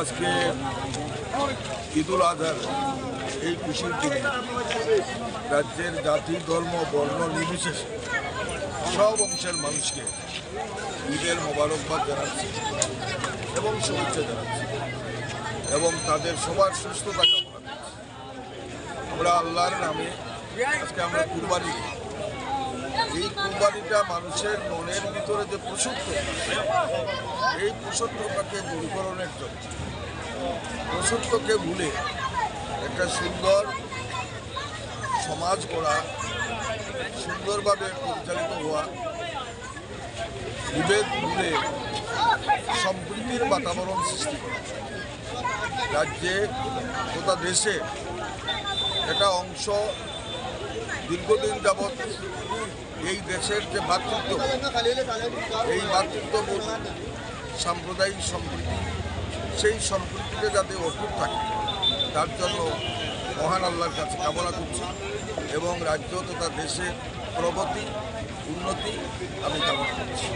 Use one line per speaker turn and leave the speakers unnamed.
আজকে ঈদুল আজহার এই খুশির দিনে রাজ্যের জাতি, ধর্ম, বর্ণ নির্বিশেষে সব অংশের মানুষকে ঈদের মোবারকবাদ জানাচ্ছি এবং শুভেচ্ছা জানাচ্ছি এবং তাদের সবার সুস্থতা কামনা করছি আমরা আল্লাহর নামে আজকে আমরা কুরবানি। এই কুরবানিটা মানুষের মনের ভিতরে যে প্রসক্ত এই প্রসক্তটাকে দূরীকরণের জন্য। প্রসক্তকে ভুলে একটা সুন্দর সমাজ গড়া, সুন্দরভাবে পরিচালিত হওয়া, বিভেদ ভুলে সম্প্রীতির বাতাবরণ সৃষ্টি করা। রাজ্যে তথা দেশে একটা অংশ দীর্ঘদিন যাবৎ এই দেশের যে ভাতৃত্ব, এই ভাতৃত্ববোধ সাম্প্রদায়িক সম্প্রীতি, সেই সম্প্রীতিতে যাতে অটুট থাকে, তার জন্য মহান আল্লাহর কাছে কামনা করছি এবং রাজ্য তথা দেশের প্রগতি, উন্নতি আমি কামনা করছি।